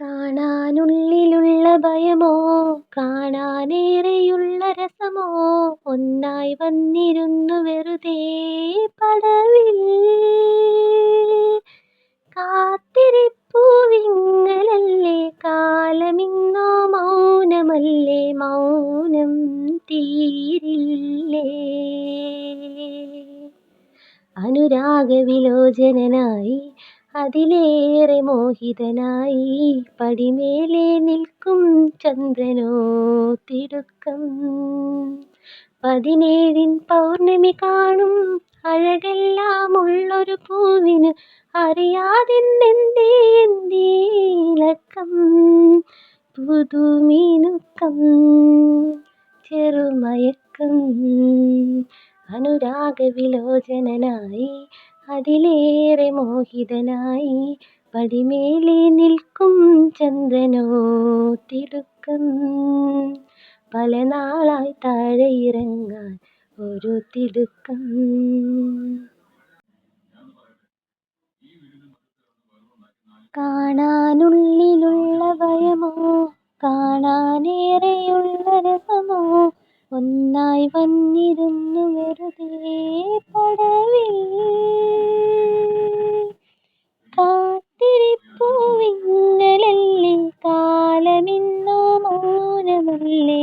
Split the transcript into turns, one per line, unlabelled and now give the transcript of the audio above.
കാണാനുള്ളിലുള്ള ഭയമോ കാണാനേറെയുള്ള രസമോ ഒന്നായി വന്നിരുന്നു വെറുതെ പടവിൽ. കാത്തിരിപ്പൂവിങ്ങലല്ലേ കാലമിന്നോ മൗനമല്ലേ മൗനം തീരില്ലേ? അനുരാഗവിലോചനനായി അതിലേറെ മോഹിതനായി പടിമേലെ നിൽക്കും ചന്ദ്രനോ തിടുക്കം. പതിനേഴിൻ പൗർണമി കാണും അഴകെല്ലാം ഉള്ളൊരു പൂവിന് അറിയാതിന്നെന്തേ എന്തേ പുതുമീനുക്കം ചെറുമയക്കം അനുരാഗവിലോചനനായി അതിലേറെ മോഹിതനായി പടിമേലെ നിൽക്കും ചന്ദ്രനോ തിടുക്കം. പല നാളായി താഴെ ഇറങ്ങാൻ ഒരു തിടുക്കം. കാണാനുള്ളിലുള്ള കാലമിന്നു മൗനമല്ലേ